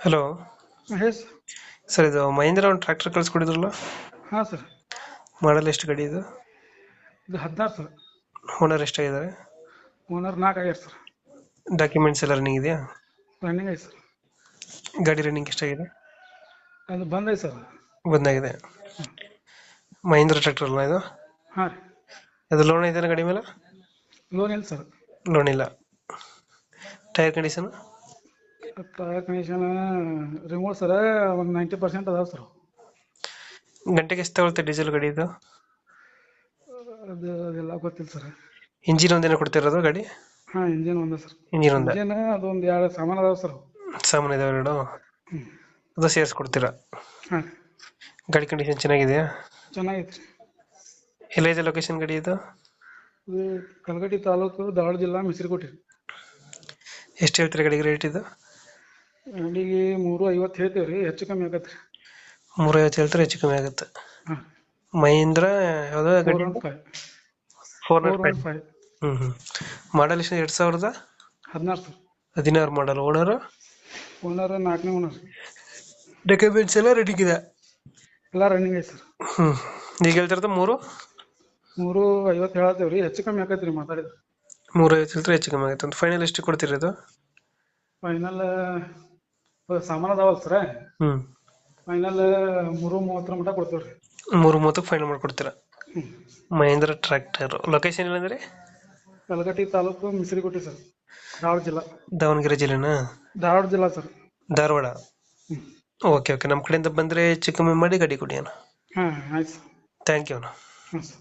Hello. ಹೇಳಿ sir sir ಇದು ಮಹೇಂದ್ರ ಒಂದು ಟ್ರ್ಯಾಕ್ಟರ್ ಕಳಿಸ್ಕೊಡಿದ್ರಲ್ಲ? ಹಾಂ ಸರ್. ಮಾಡಲ್ ಎಷ್ಟು ಗಾಡಿ ಇದು? ಇದು ಹದಿನಾರು ಸರ್. ಓನರ್ ಎಷ್ಟಾಗಿದ್ದಾರೆ? ಓನರ್ ನಾಲ್ಕು ಆಗ್ಯಾರ ಸರ್. ಡಾಕ್ಯುಮೆಂಟ್ಸ್ ಎಲ್ಲ ರನ್ನಿಂಗ್ ಇದೆಯಾ? ರನ್ನಿಂಗ್ ಐತೆ ಸರ್. ಗಾಡಿ ರನ್ನಿಂಗ್ ಎಷ್ಟಾಗಿದೆ? ಅದು ಬಂದೈತೆ ಸರ್. ಬಂದಾಗಿದೆ. ಮಹೇಂದ್ರ ಟ್ರ್ಯಾಕ್ಟರ್ ಅಲ್ಲ ಇದು? ಹಾಂ ರೀ. ಅದು ಲೋನ್ ಇದೆಯಾ ಗಾಡಿ ಮೇಲೆ? ಲೋನ್ ಇಲ್ಲ ಸರ್. ಲೋನ್ ಇಲ್ಲ. Tyre condition condition remote sir ಒಂದು ನೈಂಟಿ ಪರ್ಸೆಂಟ್ ಅದಾವೆ ಸರ್ ಗಂಟೆಗೆ ಎಷ್ಟು ತಗೊಳುತ್ತೆ ಡೀಸೆಲ್ ಗಾಡಿ ಇದು? ಅದು ಅದೆಲ್ಲ ಗೊತ್ತಿಲ್ಲ ಸರ್. ಇಂಜಿನ್ ಒಂದೇನ ಕೊಡ್ತಿರೋದು ಗಾಡಿ? ಹಾಂ ಇಂಜಿನ್ ಒಂದೇ ಸರ್. ಇಂಜಿನ್ ಒಂದೇ? ಇಂಜಿನ್ ಅದೊಂದು ಎರಡು ಸಾಮಾನು ಅದಾವೆ ಸರ್ ಸಾಮಾನು ಇದಾವೆ ಎರಡು? ಅದು ಸೇರಿಸ್ಕೊಡ್ತೀರಾ? ಹಾಂ. ಗಾಡಿ ಕಂಡೀಷನ್ ಚೆನ್ನಾಗಿದೆಯಾ? ಚೆನ್ನಾಗೈತೆ ರೀ. ಎಲ್ಲ ಇದೆ ಲೊಕೇಶನ್ ಗಾಡಿ ಇದು? ಇದು ಕಲಗಟ್ಟಿ ತಾಲೂಕು ಧಾರವಾಡ ಜಿಲ್ಲಾ ಮಿಸ್ರಿಕೋಟೆ ಎಷ್ಟು ಹೇಳ್ತೀರಿ ಗಾಡಿಗೆ ರೇಟ್ ಇದು? ಗಾಡಿಗೆ ಮೂರು ಐವತ್ತು ಹೇಳ್ತೇವೆ ರೀ ಹೆಚ್ಚು ಕಮ್ಮಿ ಆಗತ್ತೆ. ರೀ ಮೂರ ಐವತ್ತು ಹೇಳ್ತಾರೆ ಹೆಚ್ಚು ಕಮ್ಮಿ ಆಗುತ್ತೆ. ಹಾಂ. ಮಹೀಂದ್ರ ಯಾವುದೋ? Four one five four four not one five ಹ್ಮ್ ಹ್ಞೂ ಮಾಡಲ್ ಎಷ್ಟು ಎರಡು ಸಾವಿರದ? ಹದಿನಾರು ಸರ್. ಹದಿನಾರು ಮಾಡಲ್ ಓನರ್ ಓನರ್ ನಾಲ್ಕನೇ ಓನರ್ ಡಾಕ್ಯುಮೆಂಟ್ಸ್ ಎಲ್ಲ ರೆಡಿಗೆ ಇದೆ ಎಲ್ಲ ರನ್ನಿಂಗ್ ಐತೆ ಸರ್. ಹ್ಞೂ ಈಗ ಹೇಳ್ತಿರೋದು ಮೂರು? ಮೂರು ಐವತ್ತು ಹೇಳತ್ತೇವೆ ರೀ ಹೆಚ್ಚು ಕಮ್ಮಿ ಆಗತ್ತೆ ರೀ ಮಾತಾಡಿದ್ರೆ. ಮೂರು ಐವತ್ತು ಹೇಳ್ತಾರೆ ಹೆಚ್ಚು ಕಮ್ಮಿ ಆಗುತ್ತೆ. ಫೈನಲ್ ಎಷ್ಟು ಕೊಡ್ತೀರಿ ಇದು ಫೈನಲ್ ಸಾಮಾನು ಅದಾವಲ್ಲ ಸರ ಹ್ಞೂ ಫೈನಲ್ ಮೂರು ಮೂವತ್ತರ ಮಟ್ಟ ಕೊಡ್ತೇವೆ ರೀ ಮೂರು ಮೂವತ್ತಕ್ಕೆ ಫೈನಲ್ ಮಾಡ್ಕೊಡ್ತೀರಾ? ಹ್ಞೂ ಮಹೇಂದ್ರ ಟ್ರ್ಯಾಕ್ಟರ್. ಲೊಕೇಶನ್ ಇಲ್ಲಂದ್ರೆ ಕಲಗಟ್ಟಿ ತಾಲೂಕು ಮಿಸ್ರಿಗುಟ್ಟಿ ಸರ್ ಧಾರವಾಡ ಜಿಲ್ಲಾ. ದಾವಣಗೆರೆ ಜಿಲ್ಲೆನಾ? ಧಾರವಾಡ ಜಿಲ್ಲಾ ಸರ್ ಧಾರವಾಡ? ಓಕೆ ಓಕೆ ನಮ್ಮ ಕಡೆಯಿಂದ ಬಂದರೆ ಹೆಚ್ಚು ಕಮ್ಮಿ ಮಾಡಿ ಗಾಡಿ ಕೊಡಿ ಅಣ್ಣ. ಹಾಂ ಆಯ್ತು ಸರ್ ಥ್ಯಾಂಕ್ ಯು ಅಣ್ಣ. ಹಾಂ ಸರ್